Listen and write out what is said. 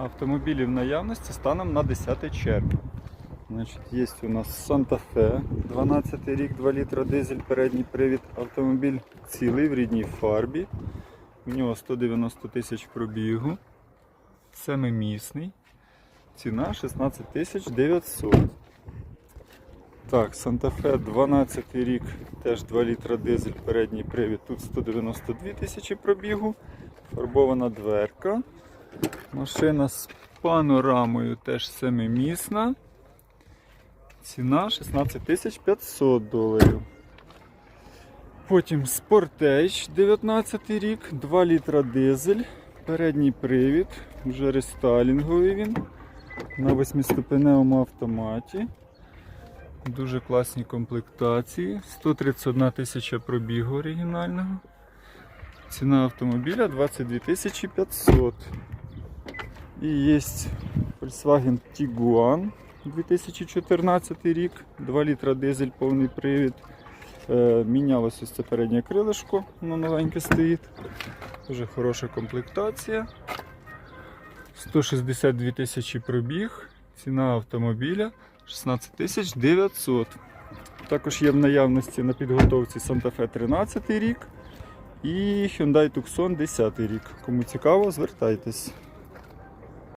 автомобілів наявності станом на 10 червня. Значить, є у нас Fe, 12 рік, 2 літра дизель, передній привід. Автомобіль цілий в рідній фарбі. У нього 190 тисяч пробігу. Семимісний. Ціна 16 тисяч 900. Так, Fe 12 рік, теж 2 літра дизель, передній привід. Тут 192 тисячі пробігу. Фарбована дверка. Машина з панорамою теж семимісна. Ціна 16 500 доларів. Потім Sportage 19 рік, 2 літра дизель, передній привід, вже рестайлінговий він. На 8-ступеневому автоматі. Дуже класні комплектації. 131 тисяча пробігу оригінального. Ціна автомобіля 22 тисячі 500. І є Volkswagen Tiguan 2014 рік, 2 літра дизель, повний привід. Е, мінялося ось це переднє крилишко, воно новеньке стоїть. Дуже хороша комплектація. 162 тисячі пробіг. Ціна автомобіля 16 900. Також є в наявності на підготовці Santa Fe 13 рік і Hyundai Tucson 10 рік. Кому цікаво, звертайтесь.